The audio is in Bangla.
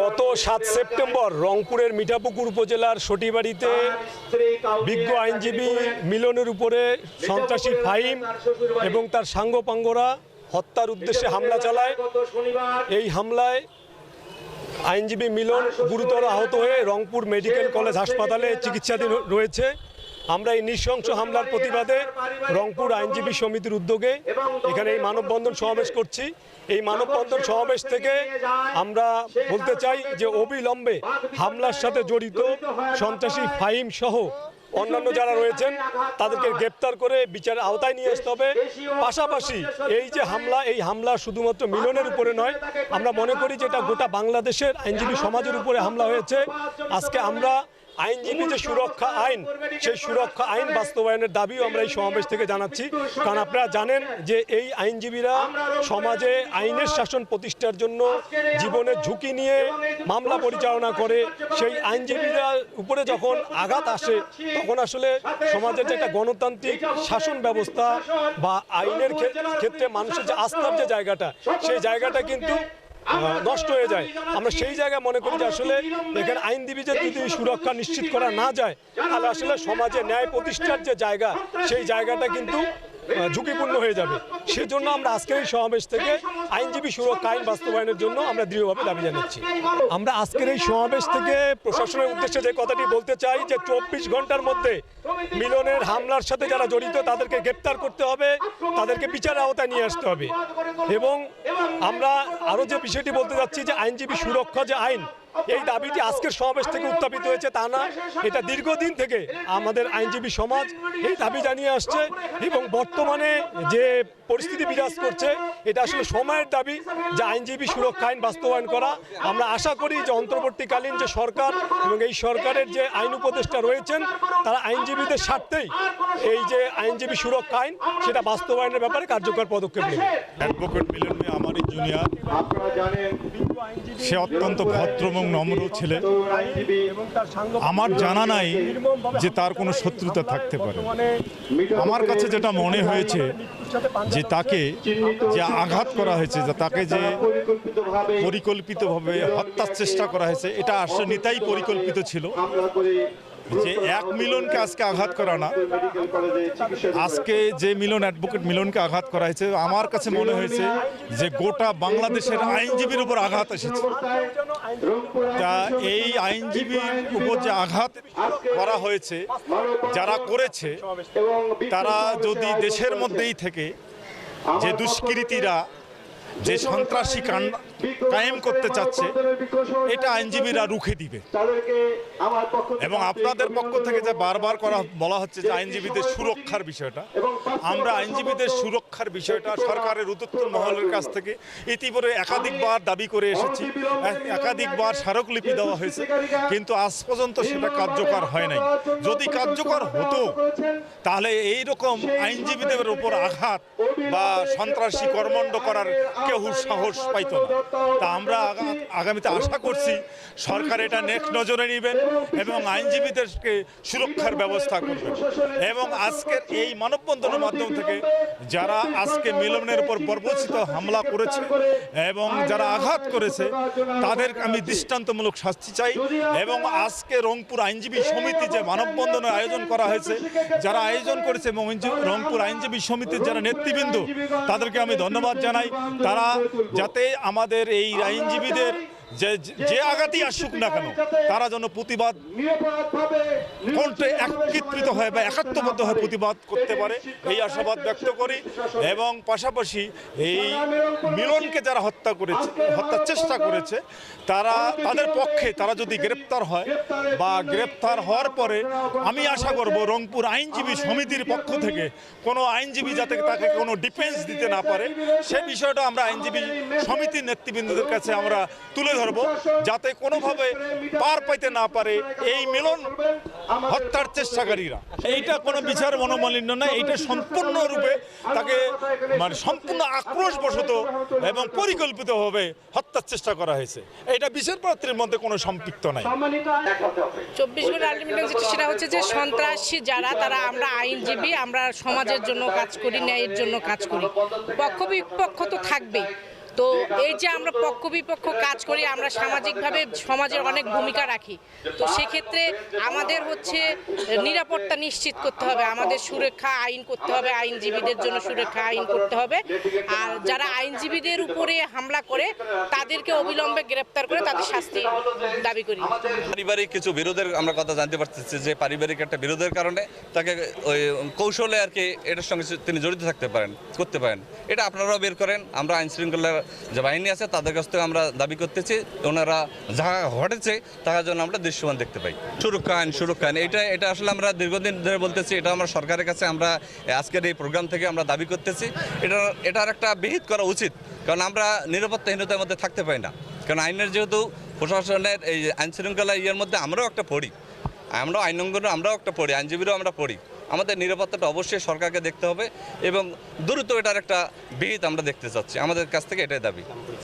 গত সাত সেপ্টেম্বর রংপুরের মিঠাপুকুর উপজেলার সটিবাড়িতে বিজ্ঞ আইনজীবী মিলনের উপরে সন্ত্রাসী ফাহিম এবং তার সাঙ্গপাঙ্গরা হত্যার উদ্দেশ্যে হামলা চালায়। এই হামলায় আইনজীবী মিলন গুরুতর আহত হয়ে রংপুর মেডিকেল কলেজ হাসপাতালে চিকিৎসাধীন রয়েছে। আমরা এই নৃশংস হামলার প্রতিবাদে রংপুর আইনজীবী সমিতির উদ্যোগে এখানে এই মানববন্ধন সমাবেশ করছি। এই মানববন্ধন সমাবেশ থেকে আমরা বলতে চাই যে অবিলম্বে হামলার সাথে জড়িত সন্ত্রাসী ফাহিম সহ অন্যান্য যারা রয়েছেন, তাদেরকে গ্রেপ্তার করে বিচারের আওতায় নিয়ে আসতে হবে। পাশাপাশি এই যে হামলা, এই হামলা শুধুমাত্র মিলনের উপরে নয়, আমরা মনে করি যে এটা গোটা বাংলাদেশের আইনজীবী সমাজের উপরে হামলা হয়েছে। আজকে আমরা আইনজীবী যে সুরক্ষা আইন সেই সুরক্ষা আইন বাস্তবায়নের দাবিও আমরা এই সমাবেশ থেকে জানাচ্ছি। কারণ আপনারা জানেন যে এই আইনজীবীরা সমাজে আইনের শাসন প্রতিষ্ঠার জন্য জীবনের ঝুঁকি নিয়ে মামলা পরিচালনা করে সেই আইনজীবীরা উপরে যখন আঘাত আসে তখন আসলে সমাজের যে একটা গণতান্ত্রিক শাসন ব্যবস্থা বা আইনের ক্ষে- ক্ষেত্রে মানুষের যে আস্থার যে জায়গাটা সেই জায়গাটা কিন্তু নষ্ট হয়ে যায়। আমরা সেই জায়গায় মনে করি যে আসলে এখানে আইনজীবী যে যদি সুরক্ষা নিশ্চিত করা না যায়, তাহলে আসলে সমাজে ন্যায় প্রতিষ্ঠার যে জায়গা, সেই জায়গাটা কিন্তু ঝুঁকিপূর্ণ হয়ে যাবে। সেজন্য আমরা আজকের এই সমাবেশ থেকে আইনজীবী সুরক্ষা, আইন বাস্তবায়নের জন্য আমরা দৃঢ়ভাবে দাবি জানাচ্ছি। আমরা আজকের এই সমাবেশ থেকে প্রশাসনের উদ্দেশ্যে যে কথাটি বলতে চাই যে চব্বিশ ঘণ্টার মধ্যে মিলনের হামলার সাথে যারা জড়িত, তাদেরকে গ্রেপ্তার করতে হবে, তাদেরকে বিচার আওতায় নিয়ে আসতে হবে। এবং আমরা আরও যে বিষয়টি বলতে যাচ্ছি যে আইনজীবী সুরক্ষা যে আইন এই দাবিটি আজকের সমাবেশ থেকে উত্থাপিত হয়েছে তা না। এটা দীর্ঘদিন থেকে আমাদের আইনজীবী সমাজ এই দাবি জানিয়ে আসছে এবং বর্তমানে যে পরিস্থিতি বিরাজ করছে এটা আসলে সময়ের দাবি যে আইনজীবী সুরক্ষা আইন বাস্তবায়ন করা। আমরা আশা করি যে অন্তর্বর্তীকালীন যে সরকার এবং এই সরকারের যে আইন উপদেষ্টা রয়েছেন তারা আইনজীবীদের স্বার্থেই এই যে আইনজীবী সুরক্ষা আইন সেটা বাস্তবায়নের ব্যাপারে কার্যকর পদক্ষেপ নেবে। অ্যাডভোকেট মিলন আমারই জুনিয়র সে অত্যন্ত ভদ্র এবং নম্র ছেলে। আমার জানা নাই যে তার কোনো শত্রুতা থাকতে পারে। আমার কাছে যেটা মনে হয়েছে যে তাকে যে আঘাত করা হয়েছে, যে তাকে যে পরিকল্পিতভাবে হত্যার চেষ্টা করা হয়েছে, এটা আসলে নিতাই পরিকল্পিত ছিল। যে এক মিলনকে আজকে আঘাত করা না। আজকে যে মিলন অ্যাডভোকেট মিলনকে আঘাত করা হয়েছে আমার কাছে মনে হয়েছে যে গোটা বাংলাদেশের আইনজীবীর উপর আঘাত এসেছে। তা এই আইনজীবীর উপর যে আঘাত করা হয়েছে, যারা করেছে, তারা যদি দেশের মধ্যেই থেকে যে দুষ্কৃতীরা, যে সন্ত্রাসী কাণ্ড কায়েম করতে চাচ্ছে এটা আইনজীবীরা রুখে দিবে। এবং আপনাদের পক্ষ থেকে যে বারবার করা বলা হচ্ছে যে আইনজীবীদের সুরক্ষার বিষয়টা আমরা আইনজীবীদের সুরক্ষার বিষয়টা সরকারের উদ্যোক্তর মহলের কাছ থেকে ইতিপূর্বে একাধিকবার দাবি করে এসেছি। এক- একাধিকবার স্মারকলিপি দেওয়া হয়েছে। কিন্তু আজ পর্যন্ত সেটা কার্যকর হয় নাই। যদি কার্যকর হতো তাহলে এই রকম আইনজীবীদের উপর আঘাত বা সন্ত্রাসী কর্মণ্ড করার কেউ সাহস পাইতো না। তা আমরা আগামীতে আশা করছি সরকার এটা নেক্সট নজরে নেবেন এবং আইনজীবীদেরকে সুরক্ষার ব্যবস্থা করবেন। এবং আজকের এই মানববন্ধনের মাধ্যম থেকে যারা আজকে মিলনের উপর বর্বচিত হামলা করেছে এবং যারা আঘাত করেছে তাদের আমি দৃষ্টান্তমূলক শাস্তি চাই এবং আজকে রংপুর আইনজীবী সমিতি যে মানববন্ধনের আয়োজন করা হয়েছে যারা আয়োজন করেছে এবং রংপুর আইনজীবী সমিতির যারা নেতৃবৃন্দ তাদেরকে আমি ধন্যবাদ জানাই। তারা যাতে আমাদের এই আইনজীবীদের যে যে আঘাতই আসুক না কেন তারা যেন প্রতিবাদ কণ্ঠে একত্রিত হয় বা একাত্মবদ্ধ হয়ে প্রতিবাদ করতে পারে এই আশাবাদ ব্যক্ত করি। এবং পাশাপাশি এই মিলনকে যারা হত্যা করেছে হত্যার চেষ্টা করেছে তারা তাদের পক্ষে তারা যদি গ্রেপ্তার হয় বা গ্রেপ্তার হওয়ার পরে আমি আশা করব রংপুর আইনজীবী সমিতির পক্ষ থেকে কোনো আইনজীবী যাতে তাকে কোনো ডিফেন্স দিতে না পারে সে বিষয়টা আমরা আইনজীবী সমিতির নেতৃবৃন্দদের কাছে আমরা তুলে ধরব, যাতে কোনোভাবে পার পাইতে না পারে এই মিলন হত্যার চেষ্টাকারীরা। এইটা কোনো বিচার মনোমালিন্য না, এইটা সম্পূর্ণরূপে তাকে মানে সম্পূর্ণ আক্রোশবশত এবং পরিকল্পিতভাবে হত্যার চেষ্টা করা হয়েছে। এটা বিচারপত্রের মধ্যে কোনো সম্পৃক্ত নাই। চব্বিশ ঘণ্টা আলটিমেটাম যেটা, সেটা হচ্ছে যে সন্ত্রাসী যারা, তারা আমরা আইনজীবী, আমরা সমাজের জন্য কাজ করি, ন্যায়ের জন্য কাজ করি। পক্ষ বিপক্ষ তো থাকবেই। তো এই যে আমরা পক্ষ বিপক্ষ কাজ করি, আমরা সামাজিকভাবে সমাজের অনেক ভূমিকা রাখি। তো সেক্ষেত্রে আমাদের হচ্ছে নিরাপত্তা নিশ্চিত করতে হবে, আমাদের সুরক্ষা আইন করতে হবে, আইনজীবীদের জন্য সুরক্ষা আইন করতে হবে। আর যারা আইনজীবীদের উপরে হামলা করে, তাদেরকে অবিলম্বে গ্রেপ্তার করে তাদের শাস্তি দাবি করি। পারিবারিক কিছু বিরোধের আমরা কথা জানতে পারতেছি যে পারিবারিক একটা বিরোধের কারণে তাকে ওই কৌশলে আর কি এটার সঙ্গে তিনি জড়িত থাকতে পারেন, করতে পারেন। এটা আপনারাও বের করেন, আমরা আইন শৃঙ্খলার যে বাহিনী আছে, তাদের কাছ থেকে আমরা দাবি করতেছি, ওনারা যা ঘটেছে, তার জন্য আমরা দৃশ্যমান দেখতে পাই। সুরক্ষা আইন সুরক্ষা আইন এটা এটা আসলে আমরা দীর্ঘদিন ধরে বলতেছি, এটা আমরা সরকারের কাছে আমরা আজকের এই প্রোগ্রাম থেকে আমরা দাবি করতেছি। এটা এটার একটা বিহিত করা উচিত, কারণ আমরা নিরাপত্তাহীনতার মধ্যে থাকতে পাই না। কারণ আইনের যেহেতু প্রশাসনের এই আইন শৃঙ্খলা ইয়ের মধ্যে আমরাও একটা পড়ি। আমরাও আইনঙ্গন আমরাও একটা পড়ি, আইনজীবীরাও আমরা পড়ি। আমাদের নিরাপত্তাটা অবশ্যই সরকারকে দেখতে হবে এবং দ্রুত এটার একটা বিহিত আমরা দেখতে চাচ্ছি। আমাদের কাছ থেকে এটাই দাবি।